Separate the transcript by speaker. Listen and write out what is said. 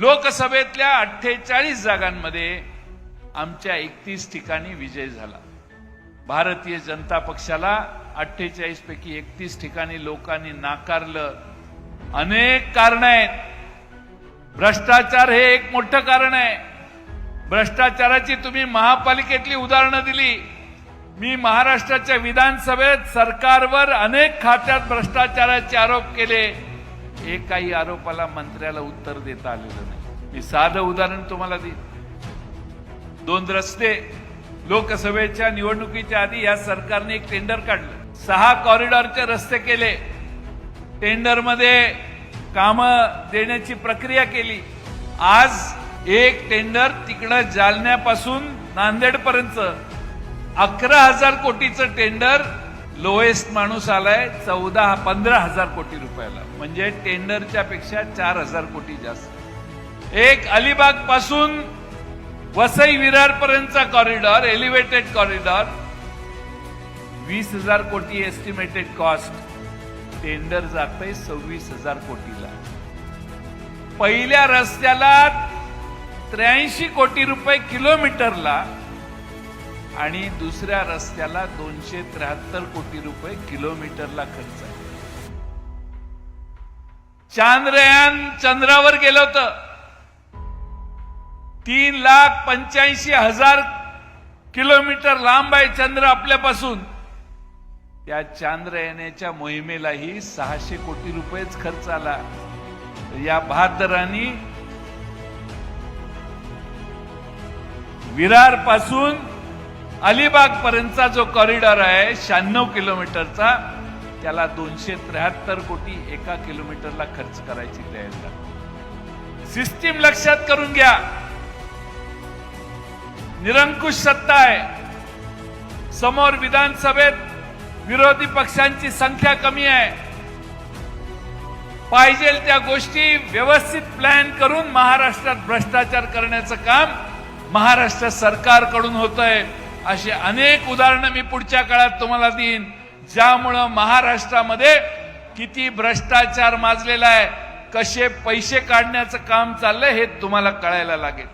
Speaker 1: लोकसभेतल्या अठ्ठेचाळीस जागांमध्ये आमच्या एकतीस ठिकाणी विजय झाला. भारतीय जनता पक्षाला अठ्ठेचाळीस पैकी एकतीस ठिकाणी लोकांनी नाकारलं. अनेक कारण आहेत. भ्रष्टाचार हे एक मोठं कारण आहे. भ्रष्टाचाराची तुम्ही महापालिकेतली उदाहरणं दिली. मी महाराष्ट्राच्या विधानसभेत सरकारवर अनेक खात्यात भ्रष्टाचाराचे आरोप केले. एकाही आरोपाला मंत्र्याला उत्तर देता आलेलं नाही. मी साधं उदाहरण तुम्हाला देईन दोन रस्ते लोकसभेच्या निवडणुकीच्या आधी या सरकारने एक टेंडर काढलं. सहा कॉरिडॉरचे रस्ते केले. टेंडरमध्ये काम देण्याची प्रक्रिया केली. आज एक टेंडर तिकडं जालन्यापासून नांदेडपर्यंत. अकरा हजार कोटीचं टेंडर लोएस्ट माणूस आलाय चौदा पंधरा हजार कोटी रुपयाला. म्हणजे टेंडरच्या पेक्षा चार हजार कोटी जास्त. एक अलिबागपासून वसई विरार पर्यंतचा कॉरिडॉर एलिव्हेटेड कॉरिडॉर वीस हजार कोटी एस्टिमेटेड कॉस्ट टेंडर जातंय सव्वीस हजार कोटीला. पहिल्या रस्त्याला त्र्याऐंशी कोटी रुपये किलोमीटरला आणि दुसऱ्या रस्त्याला दोनशे त्र्याहत्तर कोटी रुपये किलोमीटरला खर्च आहे. चांद्रयान चंद्रावर गेलं होतं. तीन लाख पंच्याऐंशी हजार किलोमीटर लांब आहे चंद्र आपल्यापासून. त्या चांद्रयानाच्या मोहिमेलाही सहाशे कोटी रुपयेच खर्च आला. या बहादरांनी विरारपासून अलिबाग पर्यंतचा जो कॉरिडॉर आहे शहाण्णव किलोमीटरचा त्याला दोनशे त्र्याहत्तर कोटी एका किलोमीटरला खर्च करायची तयारी आहे. सिस्टीम लक्षात करून घ्या. निरंकुश सत्ता आहे. समोर विधानसभेत विरोधी पक्षांची संख्या कमी आहे. पाहिजे त्या गोष्टी व्यवस्थित प्लॅन करून महाराष्ट्रात भ्रष्टाचार करण्याचं काम महाराष्ट्र सरकारकडून होत आहे अशी अनेक उदाहरणं मी पुढच्या काळात तुम्हाला देईन. ज्यामुळं महाराष्ट्रामध्ये किती भ्रष्टाचार माजलेला आहे कसे पैसे काढण्याचं काम चाललंय हे तुम्हाला कळायला लागेल.